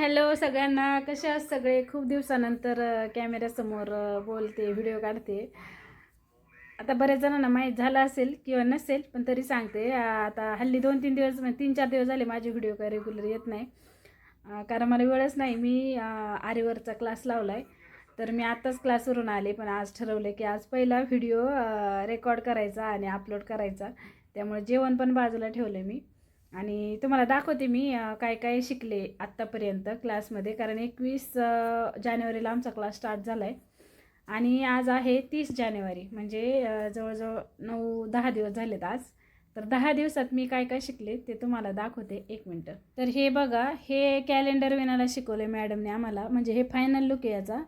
Hello सगळ्यांना कसे आहात सगळे? खूप दिवसानंतर कॅमेऱ्यासमोर बोलते व्हिडिओ काढते. आता बऱ्याच जणांना माहीत झालं असेल किंवा नसेल पण तरी सांगते. आता हल्ली दोन तीन दिवस म्हणजे तीन चार दिवस झाले माझे व्हिडिओ काय रेग्युलर येत नाही. कारण मला वेळच नाही. मी आरेवरचा क्लास लावला आहे तर मी आत्ताच क्लासवरून आले पण आज ठरवलं की आज पहिला व्हिडिओ रेकॉर्ड करायचा आणि अपलोड करायचा. त्यामुळे जेवण पण बाजूला ठेवलं मी. आणि तुम्हाला दाखवते मी काय काय शिकले आत्तापर्यंत क्लासमध्ये. कारण एकवीस जानेवारीला आमचा क्लास स्टार्ट झाला आहे आणि आज आहे तीस जानेवारी. म्हणजे जवळजवळ नऊ दहा दिवस झालेत आज. तर दहा दिवसात मी काय काय शिकले ते तुम्हाला दाखवते एक मिनटं. तर हे बघा हे कॅलेंडर विनाला शिकवले मॅडमने आम्हाला. म्हणजे हे फायनल लुक आहे याचा.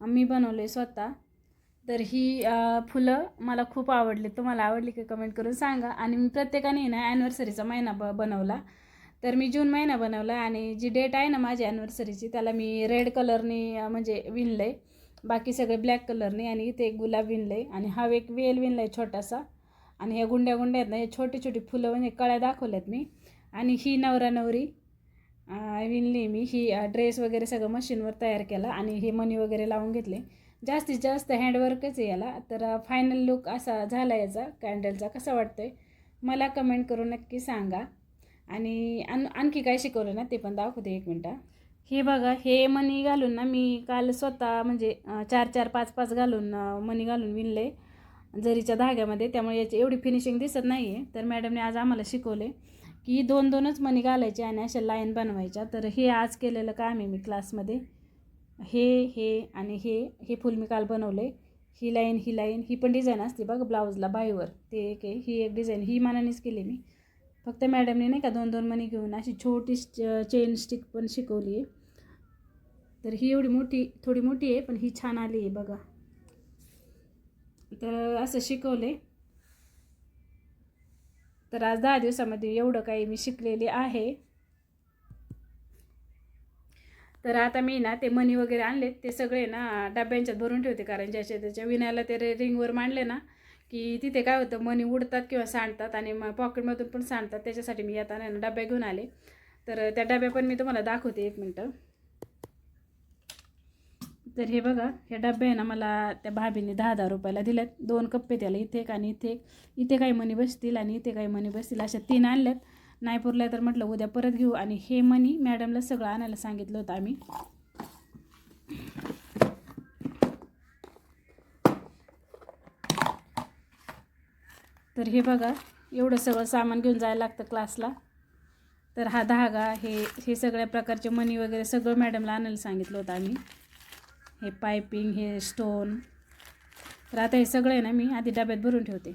मी बनवले स्वतः. तर ही फुलं मला खूप आवडली. तुम्हाला आवडली की कमेंट करून सांगा. आणि मी प्रत्येकाने ना ॲनिव्हर्सरीचा महिना ब बनवला. तर मी जून महिना बनवला आणि जी डेट आहे ना माझी ॲनिव्हर्सरीची त्याला मी रेड कलरने म्हणजे विणलं आहे बाकी सगळे ब्लॅक कलरने आणि इथे एक गुलाब विणलं आहे आणि हा एक वेल विणला आहे छोटासा. आणि ह्या गुंड्या गुंड्या आहेत ना हे छोटी छोटी फुलं म्हणजे कळ्या दाखवल्यात मी. आणि ही नवरा नवरी विणली मी. ही ड्रेस वगैरे सगळं मशीनवर तयार केला आणि हे मनी वगैरे लावून घेतले. जास्तीत जास्त हँडवर्कच आहे याला. तर फायनल लुक असा झाला याचा कॅन्डलचा कसा वाटतोय? मला कमेंट करून नक्की सांगा. आणि आण आणखी काय शिकवलं ना ते पण दाखवते एक मिनटं. हे बघा हे मनी घालून ना मी काल स्वतः म्हणजे चार चार पाच पाच घालून मणी मनी घालून विणले जरीच्या धाग्यामध्ये. त्यामुळे याची एवढी फिनिशिंग दिसत नाही आहे तर मॅडमने आज आम्हाला शिकवले की दोन दोनच मनी घालायचे आणि अशा लाईन बनवायच्या. तर हे आज केलेलं काम आहे मी क्लासमध्ये हे हे आणि हे हे फुल मी काल बनवले. ही लाईन ही लाईन ही पण डिझाईन असते बघ ब्लाऊजला बाईवर. ते एक आहे ही एक डिझाईन ही मानानेच केली मी. फक्त मॅडमने नाही का दोन दोन मनी घेऊन अशी छोटी चेन स्टिक पण शिकवली आहे. तर ही एवढी मोठी थोडी मोठी आहे पण ही छान आली आहे बघा. तर असं शिकवले. तर आज दहा दिवसामध्ये एवढं काही मी शिकलेली आहे. तर आता मी ना ते मनी वगैरे आणलेत ते सगळे ना डब्यांच्यात भरून ठेवते कारण ज्याच्या त्याच्या विण्याला ते रे रिंगवर मांडले ना की तिथे काय होतं मनी उडतात किंवा सांडतात आणि मग पॉकेटमधून पण सांडतात त्याच्यासाठी मी येताना ना डब्या घेऊन आले. तर त्या डब्या पण मी तुम्हाला दाखवते एक मिनटं. तर हे बघा हे डबे आहे ना मला त्या भाभीने दहा दहा रुपयाला दिल्यात. दोन कप्पे त्याला इथे एक आणि इथे एक. इथे काही मनी बसतील आणि इथे काही मनी बसतील अशा तीन आणल्यात. नाही पुरल्या तर म्हटलं उद्या परत घेऊ. आणि हे मनी मॅडमला सगळं आणायला सांगितलं होतं आम्ही. तर हे बघा एवढं सगळं सामान घेऊन जायला लागतं क्लासला तर हा धागा हे हे सगळ्या प्रकारचे मनी वगैरे सगळं मॅडमला आणायला सांगितलं होतं आम्ही. हे पायपिंग हे स्टोन तर आता हे सगळं आहे ना मी आधी डब्यात भरून ठेवते.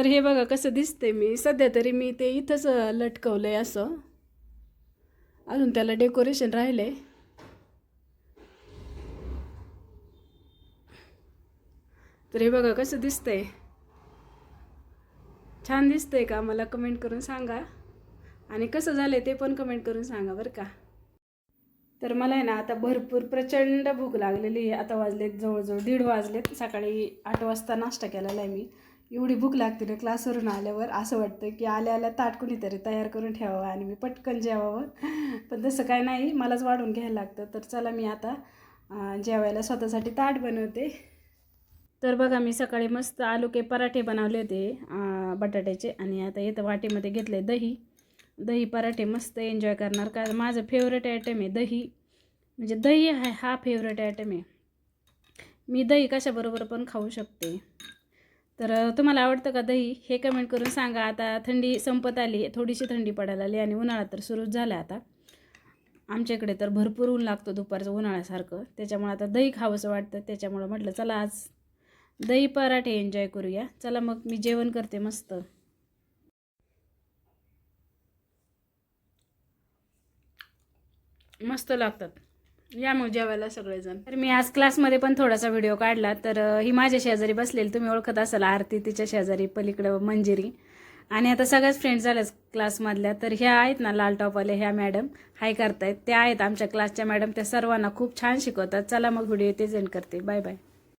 तर हे बघा कसं दिसते मी. सध्या तरी मी ते इथंच लटकवलं आहे असं. अजून त्याला डेकोरेशन राहिलं आहे तर हे बघा कसं दिसतंय. छान दिसतंय का? मला कमेंट करून सांगा. आणि कसं झालं ते पण कमेंट करून सांगा बरं का. तर मला आहे ना आता भरपूर प्रचंड भूक लागलेली आहे. आता वाजलेत जवळजवळ दीड वाजलेत. सकाळी आठ वाजता नाश्ता केलेला आहे मी. एवढी भूक लागते ना क्लासवरून आल्यावर असं वाटतं की आल्या आल्या ताट कुणीतरी तयार करून ठेवावं आणि मी पटकन जेवावं. पण तसं काय नाही मलाच वाढून घ्यायला लागतं. तर चला मी आता जेवायला स्वतःसाठी ताट बनवते. तर बघा मी सकाळी मस्त आलू के पराठे बनवले होते बटाट्याचे. आणि आता इथं वाटीमध्ये घेतले दही. दही पराठे मस्त एन्जॉय करणार. का माझं फेवरेट आयटम आहे दही. म्हणजे दही आहे हा फेवरेट आयटम आहे. मी दही कशाबरोबर पण खाऊ शकते. तर तुम्हाला आवडतं का दही? हे कमेंट करून सांगा. आता थंडी संपत आली थोडीशी थंडी पडायला आली आणि उन्हाळा तर सुरूच झाला आता. आमच्या इकडे तर भरपूर ऊन लागतं दुपारचं उन्हाळ्यासारखं. त्याच्यामुळे आता दही खावंसं वाटतं. त्याच्यामुळं म्हटलं चला आज दही पराठे एन्जॉय करूया. चला मग मी जेवण करते मस्त. मस्त लागतात. या मग जेवायला सगळेजण. तर मी आज क्लासमध्ये पण थोडासा व्हिडिओ काढला तर ही माझ्या शेजारी बसलेली तुम्ही ओळखत असाल आरती तिच्या शेजारी पलीकडं मंजिरी. आणि आता सगळ्याच फ्रेंड झाल्या क्लासमधल्या तर ह्या आहेत ना लाल टॉपवाल्या ह्या मॅडम हाय करतायत. त्या आहेत आमच्या क्लासच्या मॅडम त्या सर्वांना खूप छान शिकवतात. चला मग व्हिडिओ ते सेंड करते. Bye bye